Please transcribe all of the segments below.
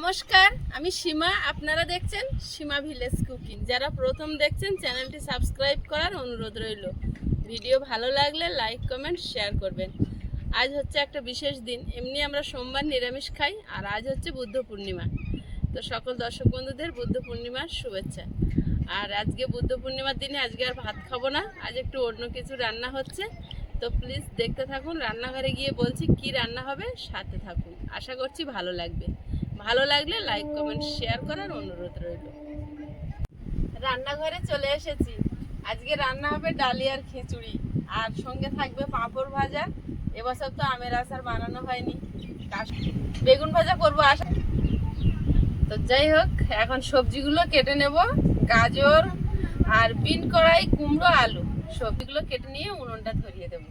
নমস্কার, আমি সীমা। আপনারা দেখছেন সীমা ভিলেজ কুকিং যারা প্রথম দেখছেন, চ্যানেলটি সাবস্ক্রাইব করার অনুরোধ রইল। ভিডিও ভালো লাগলে লাইক, কমেন্ট শেয়ার করবেন। আজ হচ্ছে একটা বিশেষ দিন। এমনি আমরা সোমবার নিরামিষ খাই, আর আজ হচ্ছে বুদ্ধ পূর্ণিমা। তো সকল দর্শক বন্ধুদের বুদ্ধ পূর্ণিমার শুভেচ্ছা। আর আজকে বুদ্ধ পূর্ণিমার দিনে আজকে আর ভাত খাব না। আজ একটু অন্য কিছু রান্না হচ্ছে। তো প্লিজ দেখতে থাকুন। রান্নাঘরে গিয়ে বলছি কি রান্না হবে, সাথে থাকুন। আশা করছি ভালো লাগবে। ভালো লাগলে লাইক কমেন্ট শেয়ার করার অনুরোধ রইল। রান্নাঘরে চলে এসেছি। আজকে রান্না হবে ডালিয়ার খিচুড়ি। আর সঙ্গে থাকবে পাঁপড় ভাজা। এবছর তো আমের আচার বানানো হয়নি। বেগুন ভাজা করব আশা। তো যাই হোক, এখন সবজিগুলো কেটে নেব। গাজর আর বিন কড়াই, কুমড়ো, আলু। সবজিগুলো কেটে নিয়ে উনুনটা ধরিয়ে দেবো।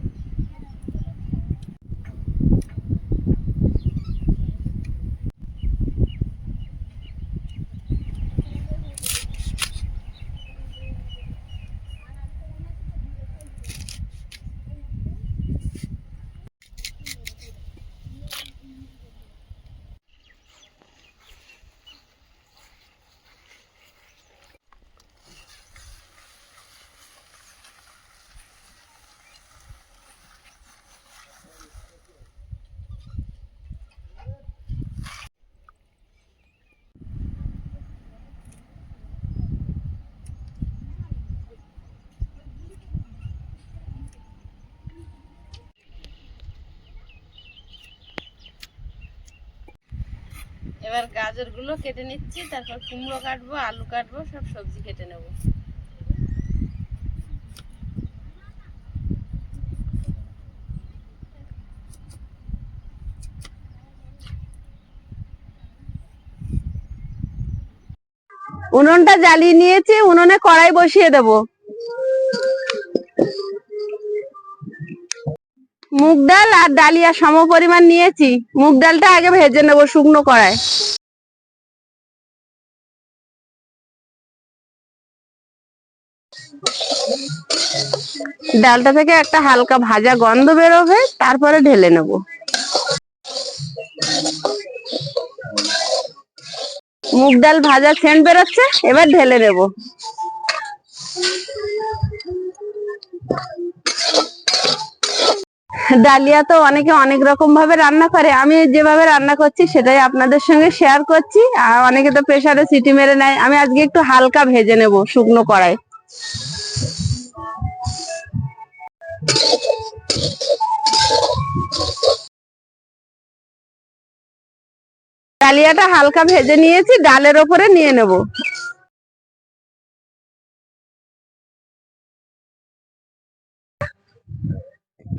এবার গাজরগুলো কেটে নিচ্ছি, তারপর কুমড়ো কাটবো, আলু কাটবো, সব সবজি কেটে নেব। উনুনটা জ্বালিয়ে নিয়েছি, উনুনে কড়াই বসিয়ে দেব। মুগ ডাল আর ডালিয়া সম পরিমাণ নিয়েছি। মুগ ডালটা আগে ভেজে নেব শুকনো কড়াই ডালটা থেকে একটা হালকা ভাজা গন্ধ বেরোবে, তারপরে ঢেলে নেব। মুগ ডাল ভাজা সেন্ট বেরোচ্ছে, এবার ঢেলে নেব। ডালিয়া তো অনেকে অনেক রকম ভাবে রান্না করে। আমি যেভাবে রান্না করছি সেটাই আপনাদের সঙ্গে শেয়ার করছি। আর অনেকে তো প্রেশারে সিটি মেরে নেয়। আমি আজকে একটু হালকা ভেজে নেব শুকনো কড়াই। ডালিয়াটা হালকা ভেজে নিয়েছি, ডালের ওপরে নিয়ে নেব।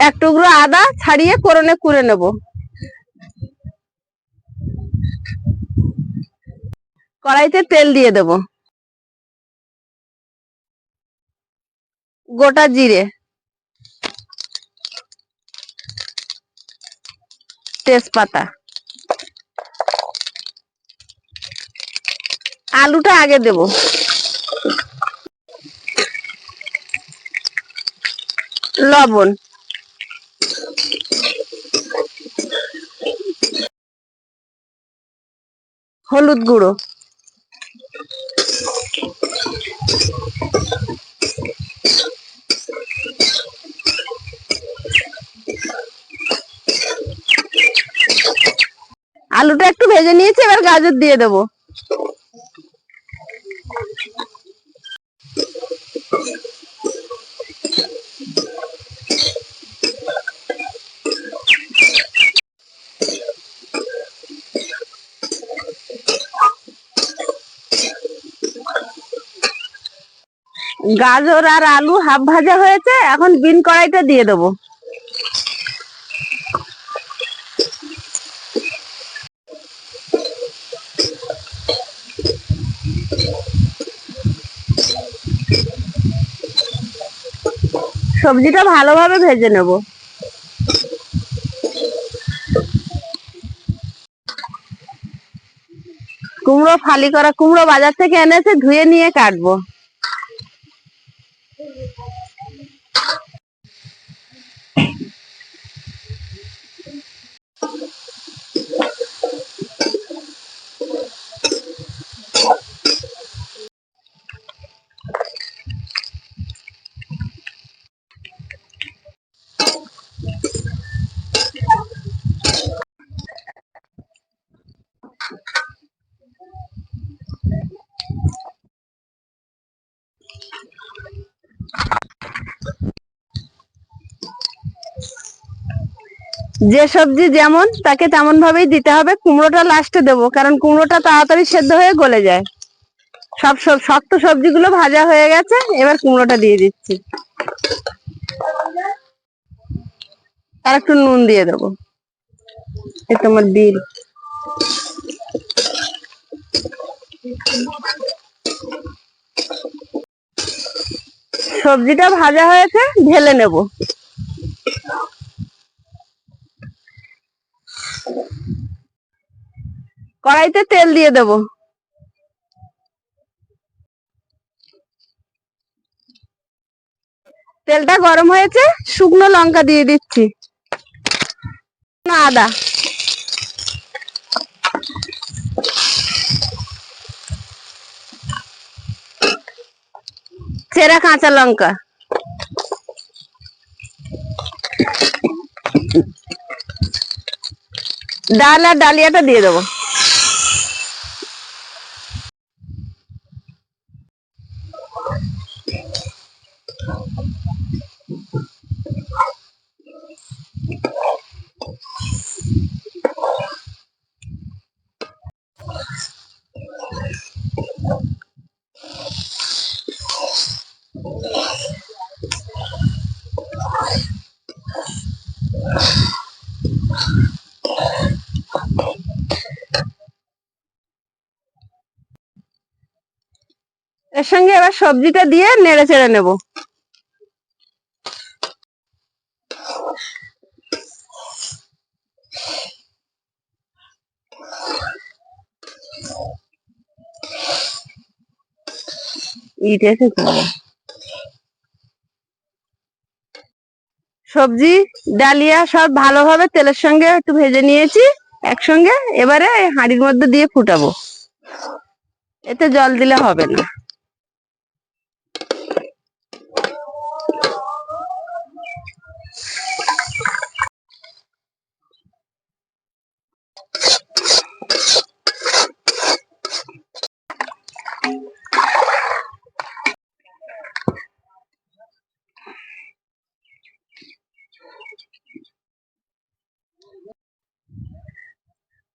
এক টুকরো আদা ছাড়িয়ে কোরনে কুড়ে নেব। কড়াইতে তেল দিয়ে দেব। গোটা জিরে। তেজপাতা। আলুটা আগে দেব। লবণ। হলুদ গুঁড়ো। আলুটা একটু ভেজে নিয়েছি এবার গাজর দিয়ে দেবো। গাজর আর আলু হাফ ভাজা হয়েছে, এখন বিন কড়াইটা দিয়ে দেবো। সবজিটা ভালোভাবে ভেজে নেব। কুমড়ো ফালি করা কুমড়ো বাজার থেকে এনেছে, ধুয়ে নিয়ে কাটবো। যে সবজি যেমন, তাকে তেমন ভাবেই দিতে হবে। কুমড়োটা লাস্টে দেবো, কারণ কুমড়োটা তাড়াতাড়ি সেদ্ধ হয়ে গলে যায়। সব সব শক্ত সবজিগুলো ভাজা হয়ে গেছে, এবার কুমড়োটা দিয়ে দিচ্ছি। আর একটু নুন দিয়ে দেবো। এই তোমার বিল। সবজিটা ভাজা হয়েছে, ঢেলে নেব। কড়াইতে তেল দিয়ে দেব। তেলটা গরম হয়েছে, শুকনো লঙ্কা দিয়ে দিচ্ছি। আদা। চেরা কাঁচা লঙ্কা। ডাল আর ডালিয়াটা দিয়ে দেবো। এর সঙ্গে এবার সবজিটা দিয়ে নেড়ে চেড়ে নেব। সবজি, ডালিয়া সব ভালোভাবে তেলের সঙ্গে একটু ভেজে নিয়েছি, একসঙ্গে। এবারে হাঁড়ির মধ্যে দিয়ে ফুটাবো। এতে জল দিলে হবে না।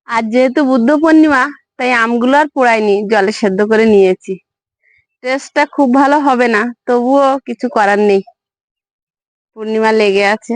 আর যেহেতু বুদ্ধ পূর্ণিমা, তাই আমগুলো আর পোড়াইনি, জলে সেদ্ধ করে নিয়েছি। টেস্টটা খুব ভালো হবে না, তবুও কিছু করার নেই। পূর্ণিমা লেগে আছে।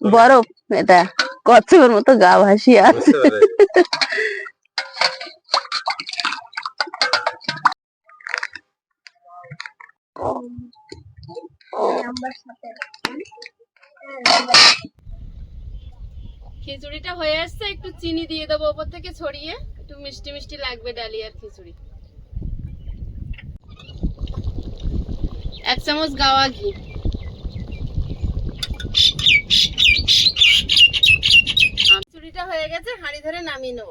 বরফ এটা কচ্ছপের মতো গা ভাসিয়ে আছে। খিচুড়িটা হয়ে আসছে একটু চিনি দিয়ে দেবো ওপর থেকে ছড়িয়ে। একটু মিষ্টি মিষ্টি লাগবে ডালিয়ার খিচুড়ি। এক চামচ গাওয়া ঘি খিচুড়িটা হয়ে গেছে, হাঁড়ি ধরে নামিয়ে নেব।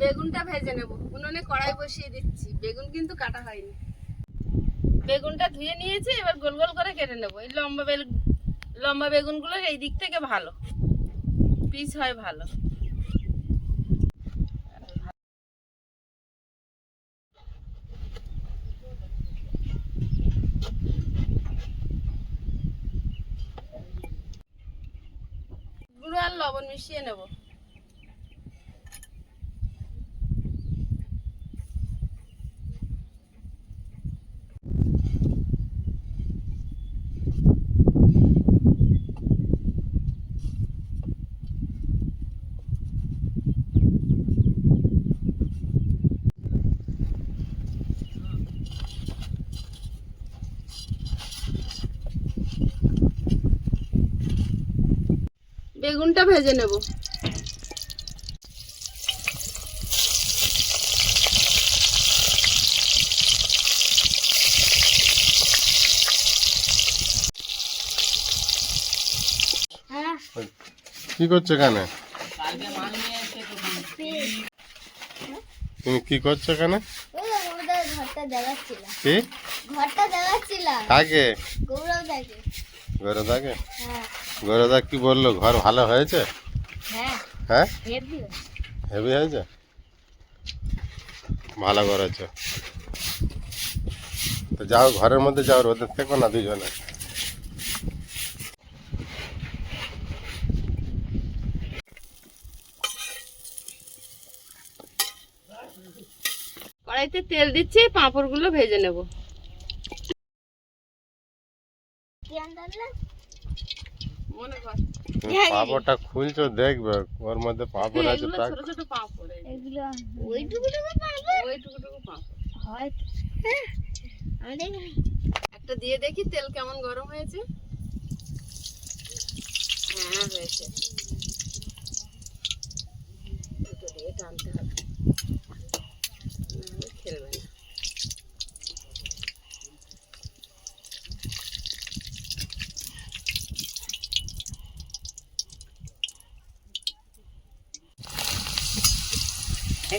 বেগুনটা ভেজে নেব। উনুনে কড়াই বসিয়ে দিচ্ছি। বেগুন কিন্তু কাটা হয়নি। বেগুনটা ধুয়ে নিয়েছি, এবার গোল গোল করে কেটে নেব। এই লম্বা বেগুন লম্বা বেগুনগুলো এই দিক থেকে ভালো। পিস হয় ভালো। গুঁড়ো আর লবণ মিশিয়ে নেব বেগুনটা ভেজে নেব। হ্যাঁ কি করছ এখানে? তুমি কি করছ এখানে? আমাদের ঘরটা দেখাচ্ছিলাম। কি ঘরটা দেখাচ্ছিলাম। কাকে গৌরব দেখে হ্যাঁ। গৌরদা কি বলল? ঘর ভালো হয়েছে? হ্যাঁ। হ্যাঁ? হেভি হেভি হয়েছে? ভালো করেছ। তো যাও ঘরের মধ্যে যাও রোদে থেকো না দুজনে। কড়াইতে তেল দিচ্ছি পাঁপড়গুলো ভেজে নেব কি আনলে মনে কর তুমি পাঁপড়টা খুলছো দেখবে ওর মধ্যে পাপড় আছে ছোট ছোট পাপড় এগুলো ওইটুকু টুকু পাবো ওইটুকু পাপড়। হয় আমি একটা দিয়ে দেখি তেল কেমন গরম হয়েছে? হ্যাঁ হয়েছে দুটো দিয়ে টানতে হবে নাহলে খেলবে না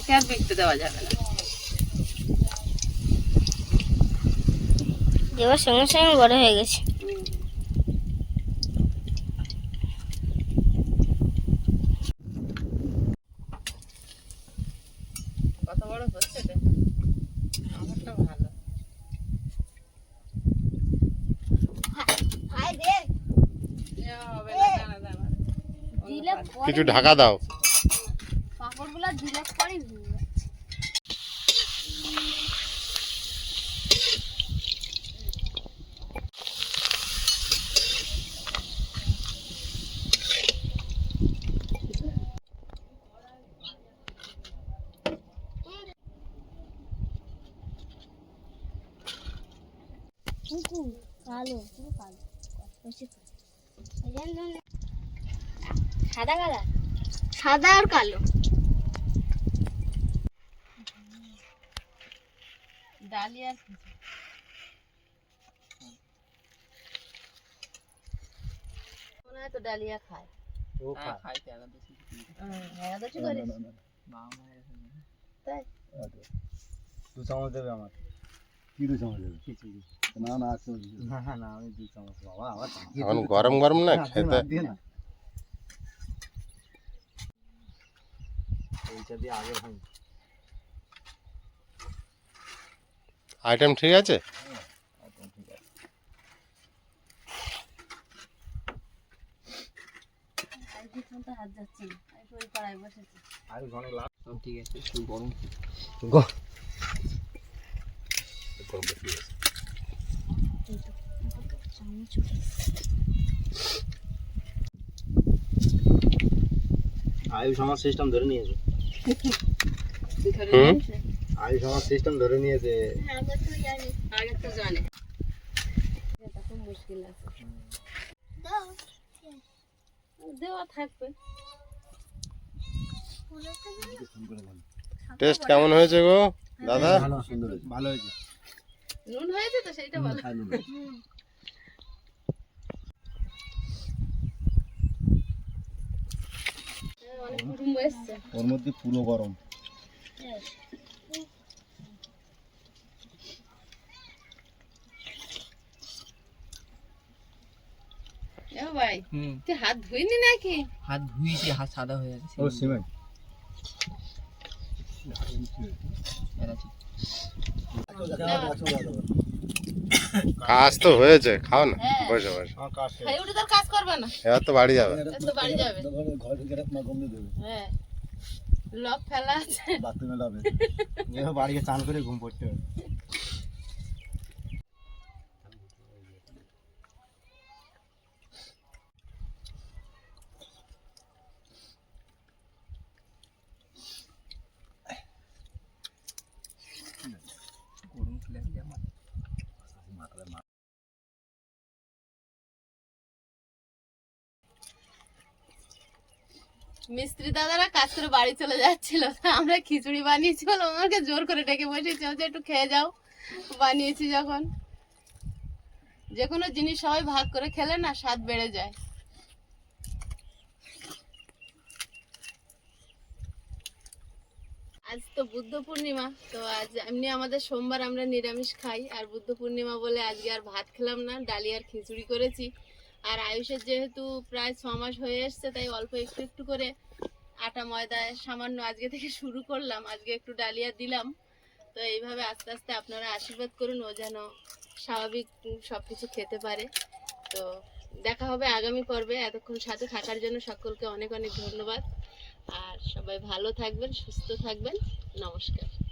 একে আর বিকতে দেওয়া যাবে না। দেওয়ার সঙ্গে সঙ্গে বড় হয়ে গেছে। কত বড় হচ্ছে আমারটা ভালো। দিলে কিছু ঢাকা দাও পাপড়গুলো দিলে পরে ভেঙে যাচ্ছে কালো পুরো কালো বেশি সাদা কালার? সাদা আর কালো। ডালিয়া মনে হয় তো ডালিয়া খায়। হ্যাঁ, খায়। তো আলাদা কিছু করে। তাই? দু। চামচ দেবে আমার কি দু চামচ খিচুড়ি। না না না হ্যাঁ না আমি চামচ বাবা আবার এখন গরম গরম না না, খেতে। এইটা দিয়ে আগে হয়। আইটেম ঠিক আছে? ঠিক আছে আর কিছু তো হাত যাচ্ছে না এই তো ওই পাড়ায় বসেছে আর ঘনে লাভ। সব ঠিক আছে একটু গরম। আয়ুষ আমার সিস্টেম ধরে নিয়েছে। আয়ুষ আমার সিস্টেম ধরে নিয়েছে। আগে তো জানে এটা মুশকিল আছে দেওয়া থাকবে টেস্ট কেমন হয়েছে গো দাদা? ভালো সুন্দর হয়েছে। ভালো হয়েছে। নুন হয়েছে তো বলো। হ্যাঁ, ওর মধ্যে পুরো গরম। ভাই হুম। তুই হাত ধুইনি নাকি? হাত ধুইছি হাত সাদা হয়ে আছে। ও সিমেন্ট। কাজ তো হয়েছে খাও না। বসে বসে। কাজ করবে না। এবার তো বাড়ি যাবে। এ বাড়ি যাবে। ঘর ঢুকে রাত না দেবে হ্যাঁ। লক ফেলা আছে। বাথরুমে যাবে বাড়িতে চান করে ঘুম পড়তে হবে। মিস্ত্রি দাদারা কাজ করে বাড়ি চলে যাচ্ছিল। আমরা খিচুড়ি বানিয়েছি বলে ওনাকে জোর করে ডেকে বসেছি হচ্ছে একটু খেয়ে যাও। বানিয়েছি যখন। যে কোনো জিনিস সবাই ভাগ করে খেলে না, স্বাদ বেড়ে যায়। আজ তো বুদ্ধ পূর্ণিমা, তো আজ এমনি আমাদের সোমবার আমরা নিরামিষ খাই। আর বুদ্ধ পূর্ণিমা বলে আজকে আর ভাত খেলাম না ডালিয়ার খিচুড়ি করেছি। আর আয়ুষের যেহেতু প্রায় ছ মাস হয়ে এসছে, তাই অল্প একটু একটু করে আটা ময়দায় সামান্য আজকে থেকে শুরু করলাম। আজকে একটু ডালিয়া দিলাম। তো এইভাবে আস্তে আস্তে আপনারা আশীর্বাদ করুন, ও যেন স্বাভাবিক সব কিছু খেতে পারে। তো দেখা হবে আগামী পর্বে। এতক্ষণ সাথে থাকার জন্য সকলকে অনেক অনেক ধন্যবাদ। আর সবাই ভালো থাকবেন, সুস্থ থাকবেন। নমস্কার।